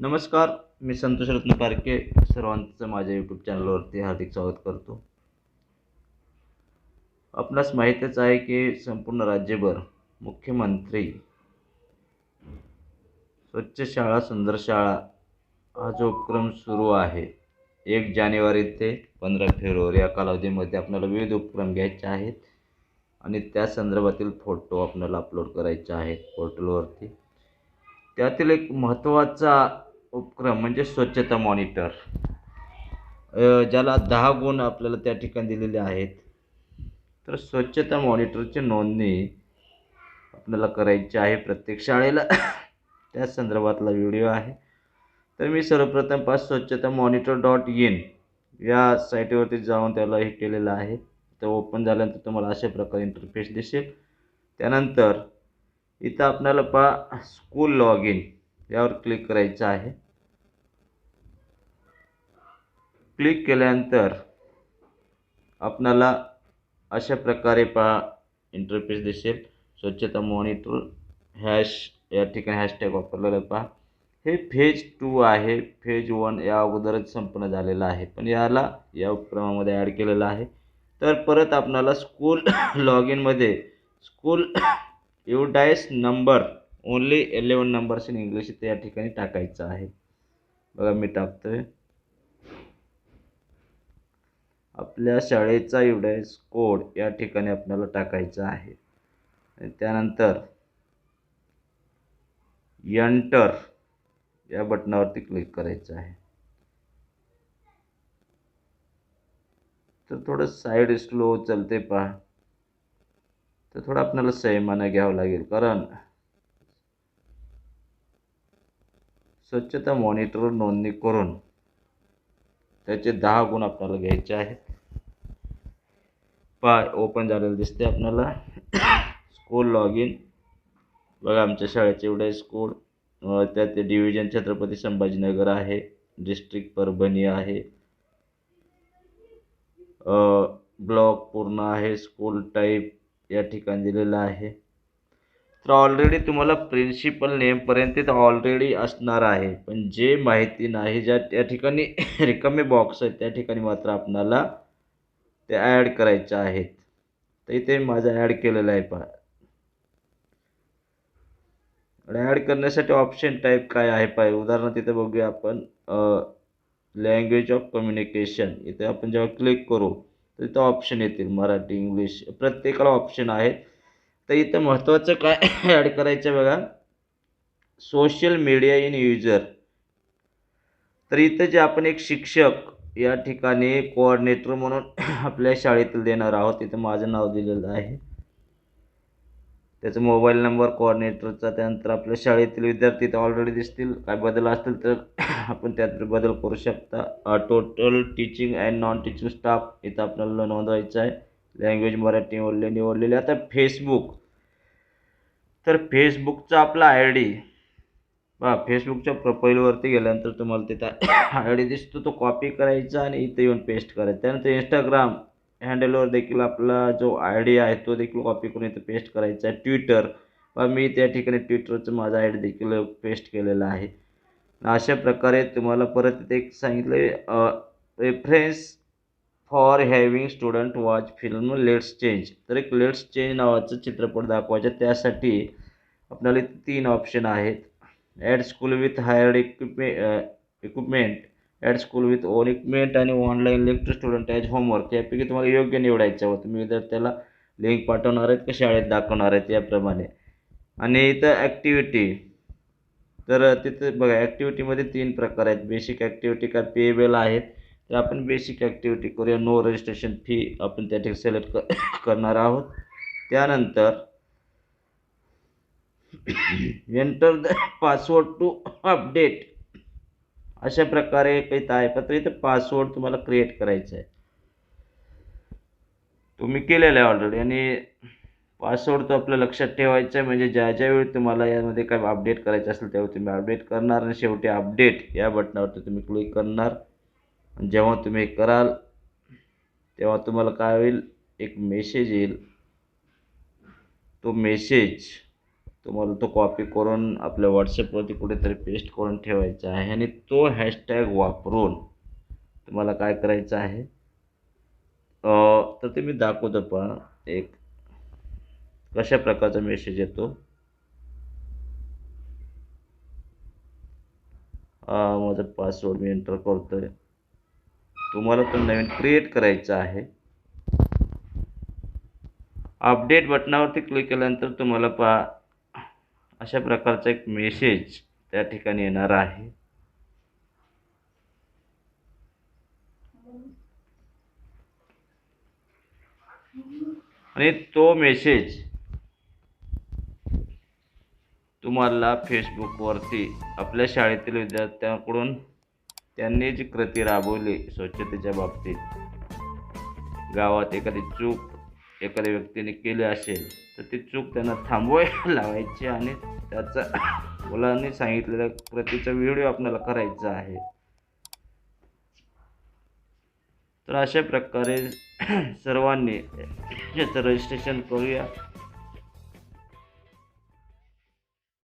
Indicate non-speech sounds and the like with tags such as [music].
नमस्कार मी संतोष रत्न पारखे सर्वांचं माझ्या यूट्यूब चॅनलवरती हार्दिक स्वागत करतो. आपणास माहीतच आहे की संपूर्ण राज्यभर मुख्यमंत्री स्वच्छ शाळा सुंदर शाळा हा जो उपक्रम सुरू आहे एक जानेवारी ते पंधरा फेब्रुवारी या कालावधीमध्ये आपल्याला विविध उपक्रम घ्यायचे आहेत आणि त्या संदर्भातील फोटो आपल्याला अपलोड करायचे आहेत पोर्टलवरती त्यातील एक महत्त्वाचा उपक्रम म्हणजे स्वच्छता मॉनिटर. ज्याला दहा गुण आपल्याला त्या ठिकाणी दिलेले आहेत. तर स्वच्छता मॉनिटरची नोंदणी आपल्याला करायची आहे प्रत्येक शाळेला. त्या संदर्भातला व्हिडिओ आहे. तर मी सर्वप्रथम पास स्वच्छता मॉनिटर डॉट इन या साईटवरती जाऊन त्याला हे केलेलं आहे. तर ओपन झाल्यानंतर तुम्हाला अशा प्रकारे इंटरफेस दिसेल. त्यानंतर इथं आपल्याला पहा स्कूल लॉग इन यावर क्लिक करायचं आहे. क्लिक केल्यानंतर आपणाला अशा प्रकारे पहा इंटरफेस दिसेल. स्वच्छता मॉनिटर हॅश या ठिकाणी हॅशटॅग वापरलेलं पहा. हे फेज टू आहे. फेज वन या अगोदरच संपन्न झालेलं आहे. पण याला या उपक्रमामध्ये ॲड केलेलं आहे. तर परत आपणाला school log इनमध्ये school UDISE number only eleven numbers in English इथे या ठिकाणी टाकायचं आहे. बघा मी टाकतोय. आपल्या शाळेचा युडायस कोड या ठिकाणी आपल्याला टाकायचा आहे. आणि त्यानंतर यंटर या बटनावरती क्लिक करायचं आहे. तर थोडं साईड स्लो चलते पहा. तर थोडं आपल्याला संयमानं घ्यावं लागेल. कारण स्वच्छता मॉनिटर नोंदणी करून त्याचे दहा गुण आपल्याला घ्यायचे आहेत. पाय ओपन झालेलं दिसते आपल्याला. स्कूल लॉग इन बघा आमच्या शाळेचे एवढे स्कूल त्यात डिव्हिजन छत्रपती संभाजीनगर आहे. डिस्ट्रिक्ट परभणी आहे. ब्लॉक पूर्ण आहे. स्कूल टाईप या ठिकाणी दिलेलं आहे. तर ऑलरेडी तुम्हाला प्रिन्सिपल नेमपर्यंत तर ऑलरेडी असणार आहे. पण जे माहिती नाही ज्या त्या ठिकाणी [coughs] रिकामे बॉक्स आहेत त्या ठिकाणी मात्र आपणाला ते ॲड करायचे आहेत. तर इथे माझं ॲड केलेलं आहे पहा. ॲड करण्यासाठी ऑप्शन टाईप काय आहे पाहिजे उदाहरणार्थ इथे बघूया आपण लँग्वेज ऑफ कम्युनिकेशन इथे आपण जेव्हा क्लिक करू तर इथं ऑप्शन येतील. मराठी इंग्लिश प्रत्येकाला ऑप्शन आहेत. तर इथं महत्त्वाचं काय [coughs] ॲड करायचं बघा. सोशल मीडिया इन युजर तर इथं जे आपण एक शिक्षक या ठिकाणी कोऑर्डिनेटर म्हणून [coughs] आपल्या शाळेतील देणार आहोत. इथं माझं नाव दिलेलं आहे. त्याचा मोबाईल नंबर कोऑर्डिनेटरचा त्यानंतर आपल्या शाळेतील विद्यार्थी तर ऑलरेडी दिसतील. काय बदल असतील तर [coughs] आपण त्यात बदल करू शकता. Total teaching and non teaching staff इथं आपल्याला नोंदवायचं आहे. लँग्वेज मराठी निवडले निवडलेले. आता फेसबुक तर फेसबुकचा आपला आय डी बा फेसबुकच्या प्रोफाईलवरती गेल्यानंतर तुम्हाला तिथं [coughs] आय डी दिसतो तो कॉपी करायचा आणि इथं येऊन पेस्ट करायचा. त्यानंतर इंस्टाग्राम हँडलवर देखील आपला जो आय डी आहे तो देखील कॉपी करून इथं पेस्ट करायचा आहे. ट्विटर व मी त्या ठिकाणी ट्विटरचं माझा आय डी देखील पेस्ट केलेला आहे. अशा प्रकारे तुम्हाला परत इथे एक सांगितलं reference for having student watch film let's change. तर एक लेट्स चेंज नावाचं चित्रपट दाखवायचं त्यासाठी आपल्याला तीन ऑप्शन आहेत. Add school with hired equipment equipment at school with own equipment आणि online link to student as homework यापैकी तुम्हाला योग्य निवडायचं हवं तुम्ही विद्यार्थ्याला लिंक पाठवणार आहेत का शाळेत दाखवणार आहेत याप्रमाणे. आणि इथं ॲक्टिव्हिटी तर तिथं बघा ॲक्टिव्हिटीमध्ये तीन प्रकार आहेत. बेसिक ॲक्टिव्हिटी का पेएबल आहेत? तर आपण बेसिक ॲक्टिव्हिटी करूया. नो रजिस्ट्रेशन फी आपण त्या ठिकाणी सिलेक्ट क [coughs] करणार आहोत. त्यानंतर enter the password to update अशा प्रकारे काही तायपत्र इथं पासवर्ड तुम्हाला क्रिएट करायचा आहे. तुम्ही केलेलं आहे ऑलरेडी आणि पासवर्ड तो आपल्या लक्षात ठेवायचा आहे. म्हणजे ज्या ज्यावेळी तुम्हाला यामध्ये काय अपडेट करायचं असेल त्यावेळी तुम्ही अपडेट करणार आणि शेवटी अपडेट या बटनावरती तुम्ही क्लिक करणार. जेव्हा तुम्ही कराल तेव्हा तुम्हाला काय होईल? एक मेसेज येईल. तो मेसेज तुम्हाला तो कॉपी करून आपल्या व्हॉट्सअपवरती कुठेतरी पेस्ट करून ठेवायचा आहे आणि तो हॅशटॅग वापरून तुम्हाला काय करायचं आहे? तर ते मी दाखवतो पण एक कशा प्रकारचा मेसेज येतो? माझा पासवर्ड मी एंटर करतो आहे तुम्हाला तो नवीन क्रिएट करायचा आहे. अपडेट बटनावरती क्लिक केल्यानंतर तुम्हाला पहा अशा प्रकारचा एक मेसेज त्या ठिकाणी येणार आहे. आणि तो मेसेज तुम्हाला फेसबुकवरती आपल्या शाळेतील विद्यार्थ्यांकडून त्यांनी जी कृती राबवली स्वच्छतेच्या बाबतीत. गावात एखादी चूक एखाद्या व्यक्तीने केली असेल तर ती चूक त्यांना थांबवायला लावायची आणि त्याचा मुलांनी सांगितलेल्या कृतीचा व्हिडिओ आपल्याला करायचा आहे. तर अशा प्रकारे [clears throat] सर्वांनी याचं रजिस्ट्रेशन करूया.